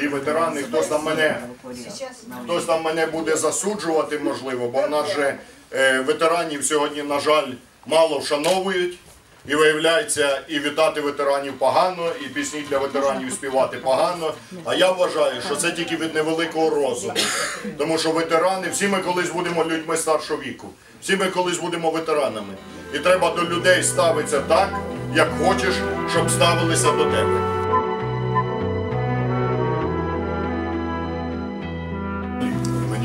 дорогі ветерани, хтось там мене, хтось там мене буде засуджувати, можливо, бо в нас же е, ветеранів сьогодні, на жаль, мало вшановують. І виявляється, і вітати ветеранів погано, і пісні для ветеранів співати погано. А я вважаю, що це тільки від невеликого розуму. Тому що ветерани, всі ми колись будемо людьми старшого віку, всі ми колись будемо ветеранами. І треба до людей ставитися так, як хочеш, щоб ставилися до тебе.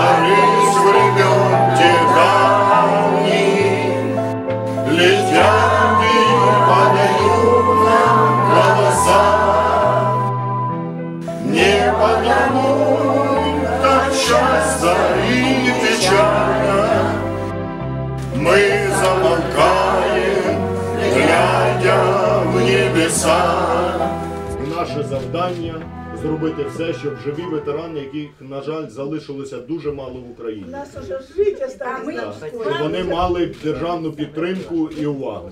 Борис времен давних, Летят подают нам голоса. Не потому, так часто и печально Мы замолкаем, глядя в небеса. Наше завдання зробити все, щоб живі ветерани, яких, на жаль, залишилося дуже мало в Україні, Нас уже життя стане, щоб вони мали державну підтримку і увагу.